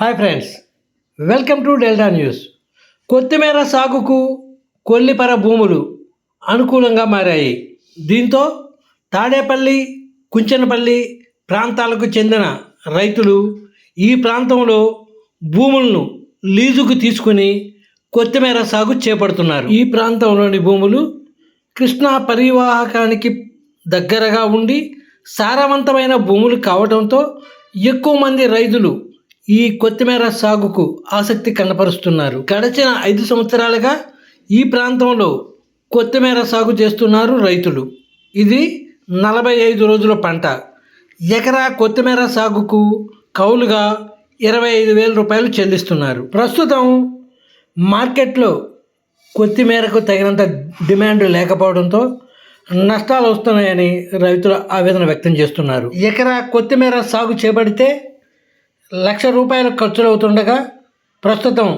Hi friends welcome to Delta news కొత్తిమీర సాగుకు కొల్లిపర భూములు అనుకూలంగా మారాయి. దీంతో తాడేపల్లి కుంచనపల్లి ప్రాంతాలకు చెందిన రైతులు ఈ ప్రాంతంలో భూములను లీజుకు తీసుకుని కొత్తిమీర సాగు చేపడుతున్నారు. ఈ ప్రాంతంలోని భూములు కృష్ణా పరివాహకానికి దగ్గరగా ఉండి సారవంతమైన భూములు కావడంతో ఎక్కువ మంది రైతులు ఈ కొత్తిమీర సాగుకు ఆసక్తి కనపరుస్తున్నారు. గడిచిన ఐదు సంవత్సరాలుగా ఈ ప్రాంతంలో కొత్తిమీర సాగు చేస్తున్నారు రైతులు. ఇది నలభై ఐదు రోజుల పంట. ఎకరా కొత్తిమీర సాగుకు కౌలుగా ఇరవై ఐదు వేల రూపాయలు చెల్లిస్తున్నారు. ప్రస్తుతం మార్కెట్లో కొత్తిమీరకు తగినంత డిమాండ్ లేకపోవడంతో నష్టాలు వస్తున్నాయని రైతులు ఆవేదన వ్యక్తం చేస్తున్నారు. ఎకరా కొత్తిమీర సాగు చేపడితే లక్ష రూపాయలు ఖర్చులు అవుతుండగా ప్రస్తుతం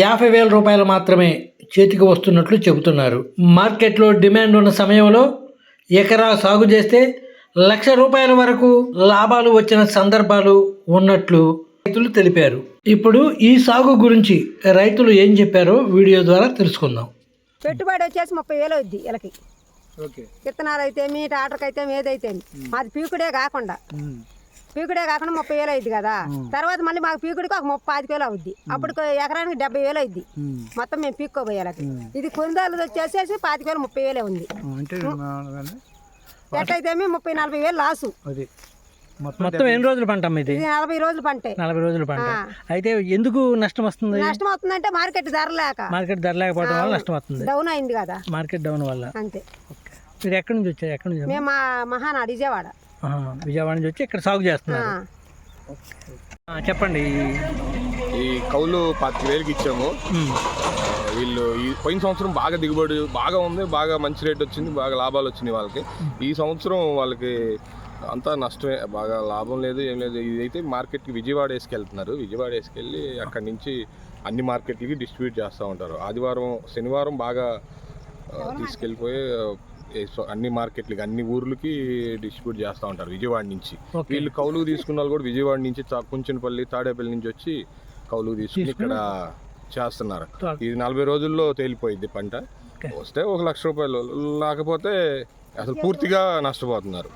యాభై వేల రూపాయలు మాత్రమే చేతికి వస్తున్నట్లు చెబుతున్నారు. మార్కెట్లో డిమాండ్ ఉన్న సమయంలో ఎకరా సాగు చేస్తే లక్ష రూపాయల వరకు లాభాలు వచ్చిన సందర్భాలు ఉన్నట్లు రైతులు తెలిపారు. ఇప్పుడు ఈ సాగు గురించి రైతులు ఏం చెప్పారో వీడియో ద్వారా తెలుసుకుందాం. పెట్టుబడి వచ్చేసి ముప్పై వేలు అవుద్ది వీళ్ళకి విత్తనాలు అయితే మీ టాటర్కి అయితే ఏదైతే మాది పీకుడే కాకుండా. పీకుడే కాకుండా ముప్పై వేలు అయింది కదా. తర్వాత మళ్ళీ మాకు పీకుడికి ఒక ముప్పై ఐదు వేలు అవుద్ది. అప్పుడు ఎకరానికి డెబ్బై వేలు అయింది మొత్తం మేము పీక్కోబోయేలకి ఇది కొనుగోలు వచ్చేసేసి పాతిక వేలు ముప్పై వేలే ఉంది. అంటే ఎట్లయితే ముప్పై నలభై వేలు లాసు. అది. మొత్తం ఎన్ని రోజుల పంట ఇది? నలభై రోజులు పంటే. నలభై రోజుల పంట. అయితే ఎందుకు నష్టం వస్తుంది? నష్టం అవుతుందంటే మార్కెట్ ధర లేక. మార్కెట్ ధర లేకపోవడం వల్ల నష్టం వస్తుంది. డౌన్ అయింది కదా. మార్కెట్ డౌన్ వల్ల. అంతే. మీరు ఎక్కడి నుంచి వచ్చారు? ఎక్కడి నుంచి మేము మా మహానాడు విజయవాడ. విజయవాడ నుంచి వచ్చి ఇక్కడ సాగు. చేస్తున్నారు. ఆ, చెప్పండి. ఈ కౌలు పాతిక వేలకి ఇచ్చాము. వీళ్ళు ఈ పోయిన సంవత్సరం బాగా దిగుబడి బాగా ఉంది బాగా మంచి రేట్ వచ్చింది బాగా లాభాలు వచ్చినాయి వాళ్ళకి. ఈ సంవత్సరం వాళ్ళకి అంతా నష్టమే బాగా లాభం లేదు ఏం లేదు. ఇదైతే మార్కెట్కి విజయవాడ వేసుకెళ్తున్నారు. విజయవాడ వేసుకెళ్ళి అక్కడి నుంచి అన్ని మార్కెట్లకి డిస్ట్రిబ్యూట్ చేస్తూ ఉంటారు. ఆదివారం శనివారం బాగా తీసుకెళ్ళిపోయి అన్ని మార్కెట్లకి అన్ని ఊర్లకి డిస్ట్రిబ్యూట్ చేస్తూ ఉంటారు విజయవాడ నుంచి. వీళ్ళు కౌలుకు తీసుకున్న వాళ్ళు కూడా విజయవాడ నుంచి కుంచెనపల్లి తాడేపల్లి నుంచి వచ్చి కౌలుకు తీసుకుని ఇక్కడ చేస్తున్నారు. ఇది నలభై రోజుల్లో తేలిపోయింది పంట. వస్తే ఒక లక్ష రూపాయలు లేకపోతే అసలు పూర్తిగా నష్టపోతున్నారు.